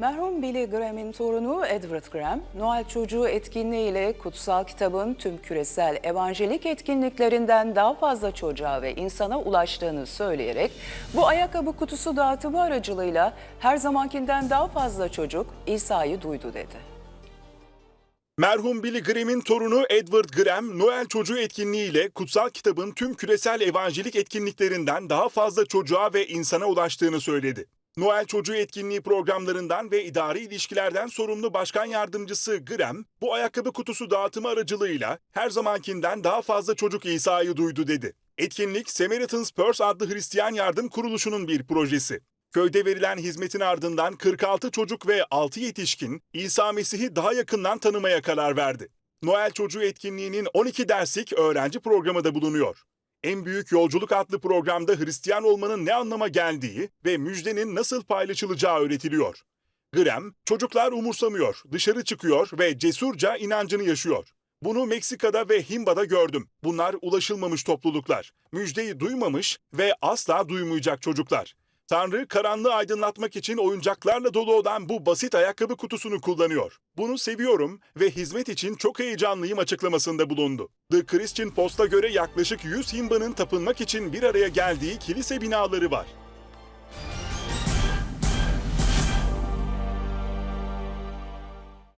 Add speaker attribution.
Speaker 1: Merhum Billy Graham'in torunu Edward Graham, Noel Çocuğu etkinliğiyle kutsal kitabın tüm küresel evanjelik etkinliklerinden daha fazla çocuğa ve insana ulaştığını söyleyerek bu ayakkabı kutusu dağıtımı aracılığıyla her zamankinden daha fazla çocuk İsa'yı duydu dedi.
Speaker 2: Merhum Billy Graham'in torunu Edward Graham, Noel Çocuğu etkinliğiyle kutsal kitabın tüm küresel evanjelik etkinliklerinden daha fazla çocuğa ve insana ulaştığını söyledi. Noel Çocuğu etkinliği programlarından ve idari ilişkilerden sorumlu başkan yardımcısı Graham, bu ayakkabı kutusu dağıtımı aracılığıyla her zamankinden daha fazla çocuk İsa'yı duydu dedi. Etkinlik, Samaritan's Purse adlı Hristiyan yardım kuruluşunun bir projesi. Köyde verilen hizmetin ardından 46 çocuk ve 6 yetişkin İsa Mesih'i daha yakından tanımaya karar verdi. Noel Çocuğu etkinliğinin 12 derslik öğrenci programı da bulunuyor. En Büyük Yolculuk adlı programda Hristiyan olmanın ne anlama geldiği ve müjdenin nasıl paylaşılacağı öğretiliyor. Graham, çocuklar umursamıyor, dışarı çıkıyor ve cesurca inancını yaşıyor. Bunu Meksika'da ve Himba'da gördüm. Bunlar ulaşılmamış topluluklar. Müjdeyi duymamış ve asla duymayacak çocuklar. Tanrı karanlığı aydınlatmak için oyuncaklarla dolu olan bu basit ayakkabı kutusunu kullanıyor. Bunu seviyorum ve hizmet için çok heyecanlıyım açıklamasında bulundu. The Christian Post'a göre yaklaşık 100 Himba'nın tapınmak için bir araya geldiği kilise binaları var.